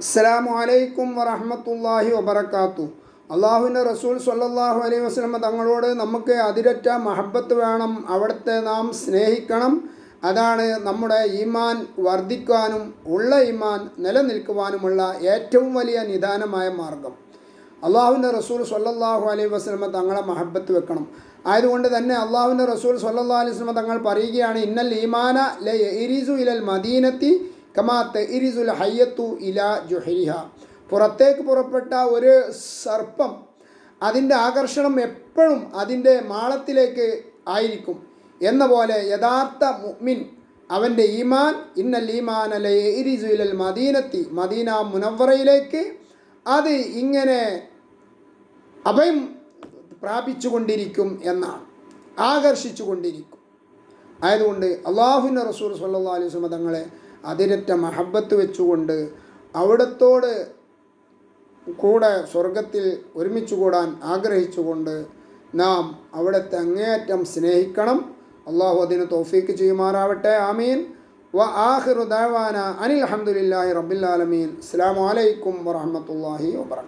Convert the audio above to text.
അസ്സലാമു അലൈക്കും വറഹമത്തല്ലാഹി വബർക്കാത്തു അള്ളാഹുവിന്റെ റസൂൽ സല്ലാഹു അലൈഹി വസ്ലമ തങ്ങളോട് നമുക്ക് അതിരറ്റ മഹബത്ത് വേണം അവിടുത്തെ നാം സ്നേഹിക്കണം. അതാണ് നമ്മുടെ ഈമാൻ വർദ്ധിക്കാനും ഉള്ള ഈമാൻ നിലനിൽക്കുവാനുമുള്ള ഏറ്റവും വലിയ നിദാനമായ മാർഗം. അള്ളാഹുവിന്റെ റസൂൽ സല്ലാഹു അലൈഹി വസ്ലമ തങ്ങളെ മഹബത്ത് വെക്കണം. ആയതുകൊണ്ട് തന്നെ അള്ളാഹുവിന്റെ റസൂൽ സല്ലാ അലൈഹി വസ്ലമ തങ്ങൾ പറയുകയാണ് ഇന്നൽ ഈമാന ല ഇരിസു ഇലൽ മദീനത്തി ഹയ്യത്തു ഇല ജുഹരിഹ. പുറത്തേക്ക് പുറപ്പെട്ട ഒരു സർപ്പം അതിന്റെ ആകർഷണം എപ്പോഴും അതിന്റെ മാളത്തിലേക്ക് ആയിരിക്കും. എന്ന പോലെ യഥാർത്ഥ മുഅ്മിൻ അവന്റെ ഈമാൻ ഇന്നൽ ഈമാൻ അല്ലെ ഇരിസു ഇലൽ മദീനത്തി മദീന മുനവറയിലേക്ക് അത് ഇങ്ങനെ അഭയം പ്രാപിച്ചുകൊണ്ടിരിക്കും എന്നാണ്. ആകർഷിച്ചു കൊണ്ടിരിക്കും. ആയതുകൊണ്ട് അള്ളാഹുവിന്റെ റസൂർ സല്ലാ അലൈഹി സ്വലം തങ്ങളെ അതിരറ്റ മഹബത്ത് വെച്ചുകൊണ്ട് അവിടത്തോട് കൂടെ സ്വർഗത്തിൽ ഒരുമിച്ച് കൂടാൻ ആഗ്രഹിച്ചുകൊണ്ട് നാം അവിടുത്തെ അങ്ങേയറ്റം സ്നേഹിക്കണം. അള്ളാഹു അതിന് തോഫീക്ക് ചെയ്യുമാറാവട്ടെ. ആമീൻ. വ ആഹിറു ദാവാന അനിൽ അഹമ്മദില്ലാഹി റബ്ബിൽ ആലമീൻ. അസ്സാം വലൈക്കും വറഹമത്തല്ലാഹി വാബർക്കാത്തു